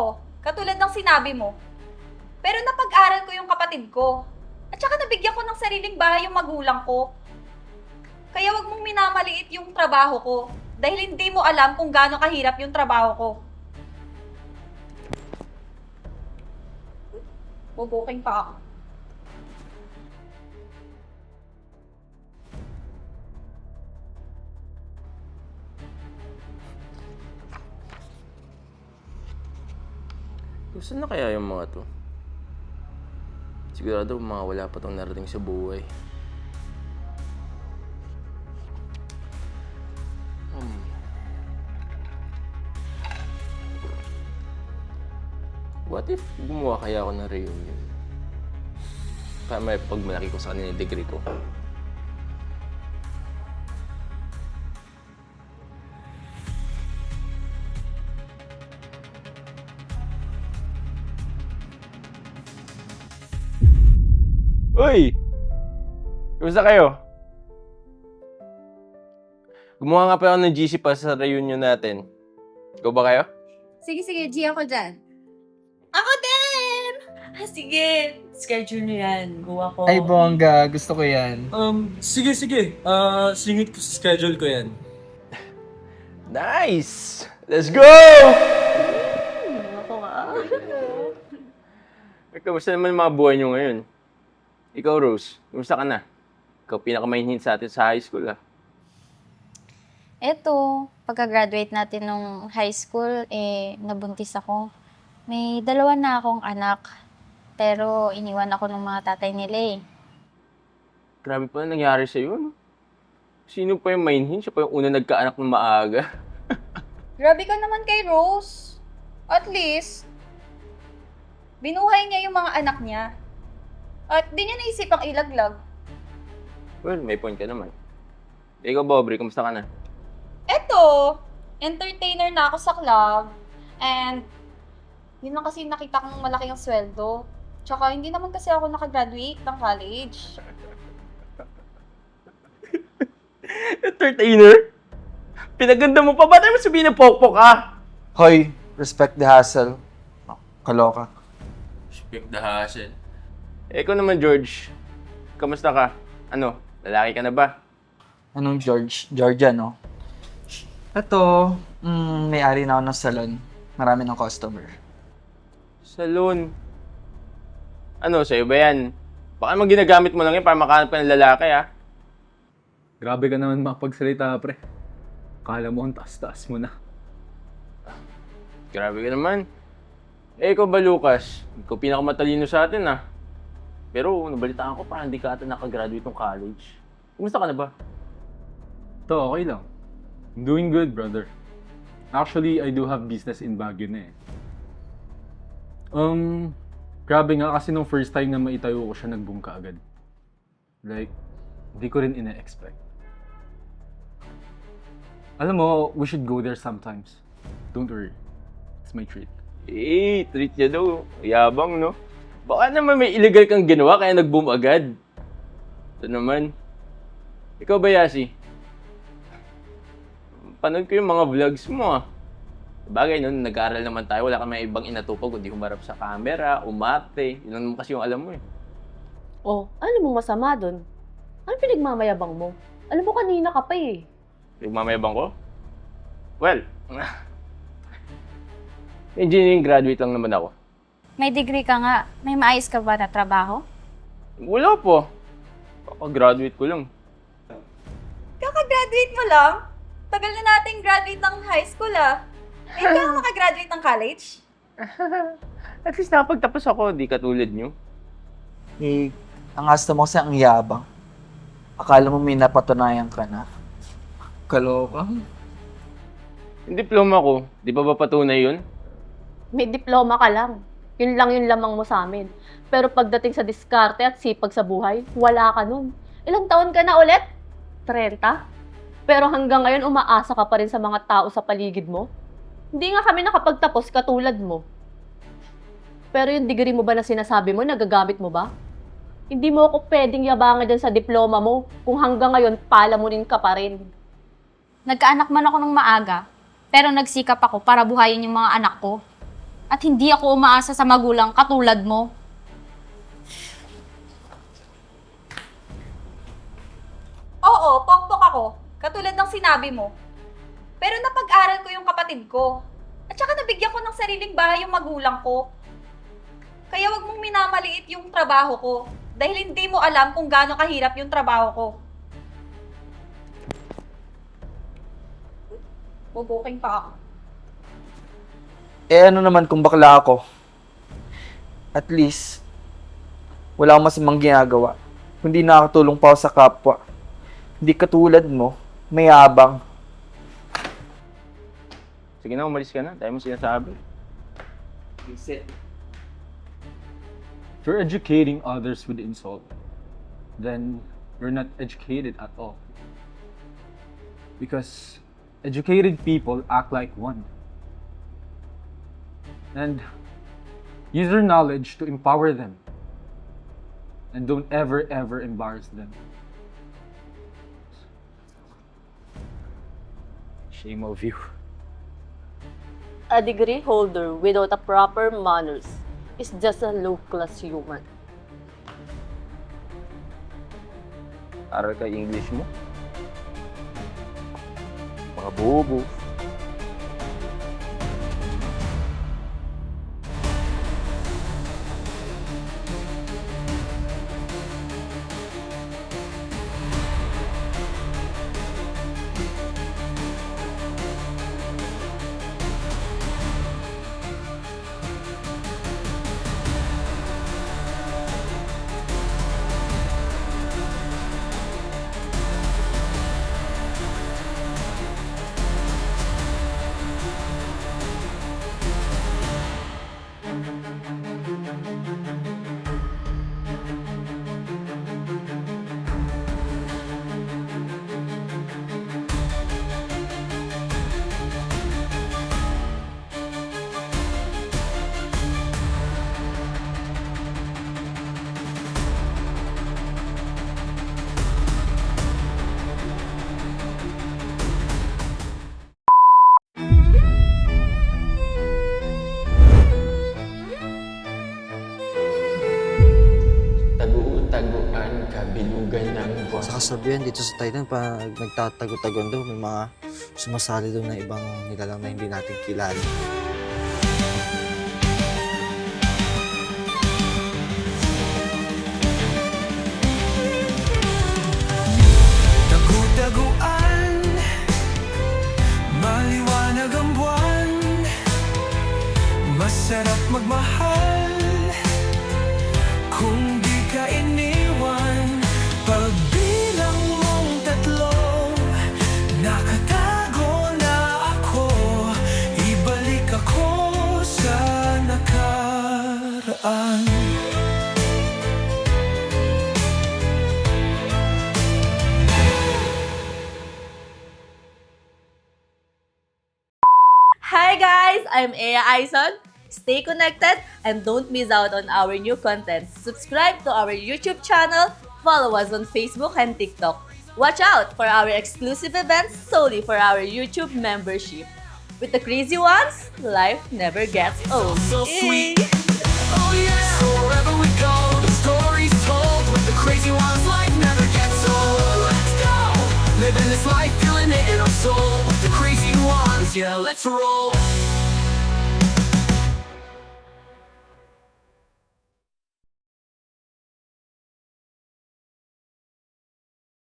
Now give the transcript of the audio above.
ako, katulad ng sinabi mo. Pero napag-aral ko yung kapatid ko. At saka nabigyan ko ng sariling bahay yung magulang ko. Kaya wag mong minamaliit yung trabaho ko. Dahil hindi mo alam kung gaano kahirap yung trabaho ko. Bubuking pa ako. Gusto na kaya yung mga to? Sigurado mga wala pa tong narating sa buhay. Hmm. What if gumawa kaya ako ng reunion? Para may pagmalaki ko sa kanila yung degree ko. Uy! Kumusta kayo? Gumawa nga pa ako ng GC pa sa reunion natin. Go ba kayo? Sige, sige, G ako dyan. Ako din! Ah, sige. Schedule nyo yan. Go ako. Ay, bongga. Gusto ko yan. Um, sige, sige. Ah, singit ko sa schedule ko yan. Nice! Let's go! Ako nga. Eh, Kamusta naman mga buhay nyo ngayon? Ikaw, Rose, kumusta ka na? Ikaw pinakamahinhin sa atin sa high school, ah. Eto, pagka-graduate natin nung high school, eh, nabuntis ako. May dalawa na akong anak. Pero iniwan ako ng mga tatay nila eh. Grabe pa na nangyari sa'yo, no? Sino pa yung mainhin? Siya pa yung una nagkaanak ng maaga. Grabe ka naman kay Rose. At least, binuhay niya yung mga anak niya. At di niya naisipang ilaglag. Well, may point ka naman. Ikaw, Bobry, kumusta ka na? Eto, entertainer na ako sa club. And, yun lang kasi nakita kong malaki ang sweldo. Tsaka, hindi naman kasi ako nakagraduate ng college. Entertainer? Pinaganda mo pa ba? Tayo mo sabihin na pokpok, ah? Hoy, respect the hustle. Kaloka. Speak the hassle. Eh, ikaw naman, George. Kamusta ka? Ano, lalaki ka na ba? Anong George? Georgia, no? Ito, mm, may-ari na ako ng salon. Marami ng customer. Salon. Ano, sa'yo ba yan? Baka naman ginagamit mo lang yan para makahanap ka ng lalaki, ah. Grabe ka naman makapagsalita, pre. Kala mo ang taas-taas mo na. Grabe ka naman. Eh, ikaw ba, Lucas? Ikaw pinakamatalino sa atin, ah. Pero, nabalitaan ko parang hindi ka ata nakagraduate ng college. Kumusta ka na ba? To, okay lang. I'm doing good, brother. Actually, I do have business in Baguio na eh. Um, grabe nga kasi nung first time na maitayo ko siya, nag-boom ka agad. Like, hindi ko rin ina-expect. Alam mo, we should go there sometimes. Don't worry. It's my treat. Eh, treat niya daw. Yabang, no? Baka naman may illegal kang ginawa kaya nag-boom agad. Ito naman. Ikaw ba, Yasi? Panood ko yung mga vlogs mo, ah. Bagay nun, nag-aaral naman tayo. Wala kang may ibang inatupag kundi humarap sa camera, umate. Yun naman kasi yung alam mo, eh. Oh, alam mo masama dun? Ano pinagmamayabang mo? Alam mo kanina ka pa eh. Nagmamayabang ko? Well, engineering graduate lang naman ako. May degree ka nga. May maayos ka ba na trabaho? Wala po. Kaka-graduate ko lang. Kaka-graduate mo lang? Tagal na nating graduate ng high school, ah. Ka lang nakagraduate ng college? At least nakapagtapos ako, di katulad nyo. Eh, ang hasta mo kasi ang yabang. Akala mo may napatunayan ka na. Kaloka. Yung diploma ko, di ba ba patunay yun? May diploma ka lang. Yun lang yung lamang mo sa amin. Pero pagdating sa diskarte at sipag sa buhay, wala ka nun. Ilang taon ka na ulit? 30? Pero hanggang ngayon umaasa ka pa rin sa mga tao sa paligid mo? Hindi nga kami nakapagtapos katulad mo. Pero yung degree mo ba na sinasabi mo, nagagamit mo ba? Hindi mo ako pwedeng yabangan dyan sa diploma mo kung hanggang ngayon palamunin ka pa rin. Nagkaanak man ako ng maaga, pero nagsikap ako para buhayin yung mga anak ko. At hindi ako umaasa sa magulang katulad mo. Oo, pokpok ako. Katulad ng sinabi mo. Pero napag-aral ko yung kapatid ko. At saka nabigyan ko ng sariling bahay yung magulang ko. Kaya wag mong minamaliit yung trabaho ko. Dahil hindi mo alam kung gaano kahirap yung trabaho ko. Bubuking pa ako. Eh ano naman kung bakla ako? At least, wala akong masamang ginagawa. Kundi nakakatulong pa ako sa kapwa. Hindi katulad mo, mayabang. Sige na, umalis ka na. Tayo mo sinasabi. If you're educating others with insult, then you're not educated at all. Because educated people act like one. And use your knowledge to empower them. And don't ever, ever embarrass them. Shame of you. A degree holder without a proper manners is just a low-class human. Aral ka English mo. Mga bobo. Kasabihan dito sa Thailand, pag nagtatago-tagon daw, may mga sumasali daw na ibang nilalang na hindi natin kilala. Tagu-taguan Maliwanag ang Masarap magmahal Hi guys, I'm Aya Aison. Stay connected and don't miss out on our new content. Subscribe to our YouTube channel, follow us on Facebook and TikTok. Watch out for our exclusive events solely for our YouTube membership. With the crazy ones, life never gets old. so sweet. Living this life, feeling it in our soul. The crazy ones, yeah, let's roll.